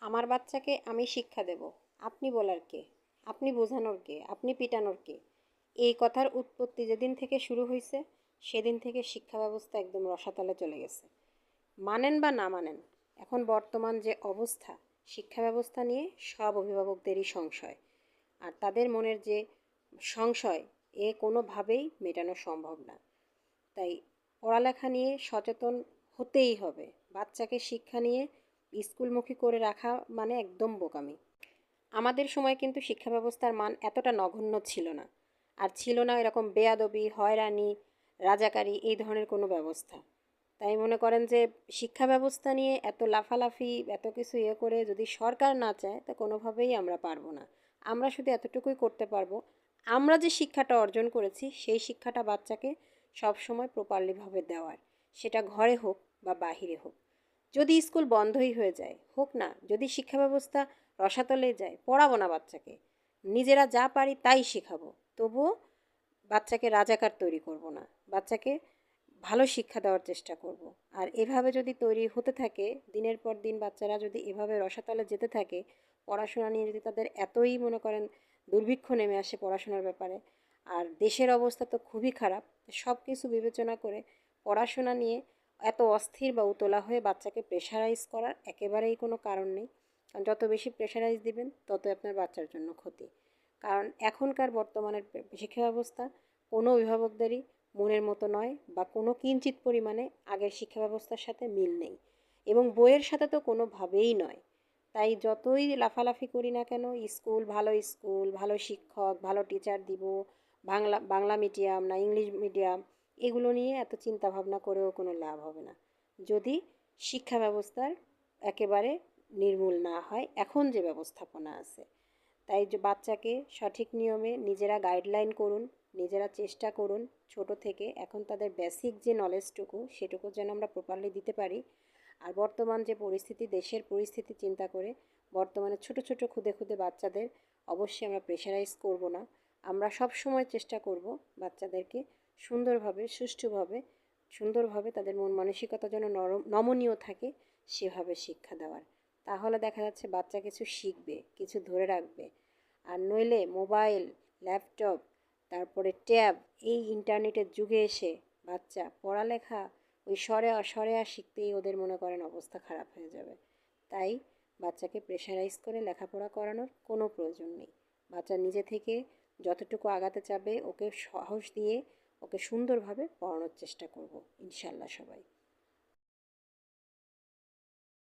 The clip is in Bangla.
আমার বাচ্চাকে আমি শিক্ষা দেব। আপনি বলার কে? আপনি বোঝানোর কে? আপনি পিটানোর কে? এই কথার উৎপত্তি যেদিন থেকে শুরু হয়েছে সেদিন থেকে শিক্ষা ব্যবস্থা একদম রসাতলে চলে গেছে। মানেন বা না মানেন, এখন বর্তমান যে অবস্থা, শিক্ষা ব্যবস্থা নিয়ে সব অভিভাবকদেরই সংশয়। আর তাদের মনের যে সংশয়, এ কোনোভাবেই মেটানো সম্ভব না। তাই পড়ালেখা নিয়ে সচেতন হতেই হবে। বাচ্চাকে শিক্ষা নিয়ে স্কুলমুখী করে রাখা মানে একদম বোকামি। আমাদের সময় কিন্তু শিক্ষা ব্যবস্থার মান এতটা নগণ্য ছিল না। আর ছিল না এরকম বেয়াদবি, হয়রানি, রাজাকারি এই ধরনের কোনো ব্যবস্থা। তাই মনে করেন যে শিক্ষা ব্যবস্থা নিয়ে এত লাফালাফি, এত কিছু ইয়ে করে যদি সরকার না চায়, তা কোনোভাবেই আমরা পারব না। আমরা শুধু এতটুকুই করতে পারব, আমরা যে শিক্ষাটা অর্জন করেছি, সেই শিক্ষাটা বাচ্চাকে সবসময় প্রপারলিভাবে দেওয়ার। সেটা ঘরে হোক বা বাহিরে হোক। যদি স্কুল বন্ধই হয়ে যায়, হোক না, যদি শিক্ষা ব্যবস্থা রসাতলে যায়, পড়াবো না বাচ্চাকে। নিজেরা যা পারি তাই শেখাবো। তবুও বাচ্চাকে রাজাকার তৈরি করব না। বাচ্চাকে ভালো শিক্ষা দেওয়ার চেষ্টা করব। আর এভাবে যদি তৈরি হতে থাকে, দিনের পর দিন বাচ্চারা যদি এভাবে রসাতলে যেতে থাকে, পড়াশোনা নিয়ে যদি তাদের এতই মনে করেন দুর্ভিক্ষ নেমে আসে পড়াশোনার ব্যাপারে, আর দেশের অবস্থা তো খুবই খারাপ সব কিছু বিবেচনা করে পড়াশোনা নিয়ে এত অস্থির বা উতলা হয়ে বাচ্চাকে প্রেশারাইজ করার একেবারেই কোনো কারণ নেই। কারণ যত বেশি প্রেশারাইজ দিবেন তত আপনার বাচ্চার জন্য ক্ষতি। কারণ এখনকার বর্তমানের শিক্ষা ব্যবস্থা কোনো অভিভাবকদেরই মনের মতো নয় বা কোনো কিঞ্চিত পরিমাণে আগের শিক্ষা ব্যবস্থার সাথে মিল নেই। এবং বইয়ের সাথে তো কোনোভাবেই নয়। তাই যতই লাফালাফি করি না কেন, স্কুল ভালো স্কুল, ভালো শিক্ষক, ভালো টিচার দিব, বাংলা বাংলা মিডিয়াম না ইংলিশ মিডিয়াম এগুলো নিয়ে এত চিন্তা ভাবনা করেও কোনো লাভ হবে না। যদি শিক্ষা ব্যবস্থার একেবারে নির্মূল না হয়, এখন যে ব্যবস্থাপনা আছে, তাই যে বাচ্চাকে সঠিক নিয়মে নিজেরা গাইডলাইন করুন, নিজেরা চেষ্টা করুন ছোট থেকে, এখন তাদের বেসিক যে নলেজটুকু সেটুকু যেন আমরা প্রপারলি দিতে পারি। আর বর্তমান যে পরিস্থিতি, দেশের পরিস্থিতি চিন্তা করে, বর্তমানে ছোট ছোট খুদে খুদে বাচ্চাদের অবশ্যই আমরা প্রেশারাইজ করব না। আমরা সব সময় চেষ্টা করব বাচ্চাদেরকে সুন্দরভাবে, সুষ্ঠুভাবে, সুন্দরভাবে তাদের মন মানসিকতা যেন নরম, নমনীয় থাকে, সেভাবে শিক্ষা দেওয়ার। তাহলে দেখা যাচ্ছে বাচ্চা কিছু শিখবে, কিছু ধরে রাখবে। আর নইলে মোবাইল, ল্যাপটপ, তারপরে ট্যাব, এই ইন্টারনেটের যুগে এসে বাচ্চা পড়ালেখা, ওই স্বরে অস্বরে আর শিখতেই ওদের মনে করেন অবস্থা খারাপ হয়ে যাবে। তাই বাচ্চাকে প্রেশারাইজ করে লেখাপড়া করানোর কোনো প্রয়োজন নেই। বাচ্চা নিজে থেকে যতটুকু আগাতে চাবে, ওকে সাহস দিয়ে ওকে সুন্দরভাবে পড়ানোর চেষ্টা করব ইনশাল্লাহ সবাই।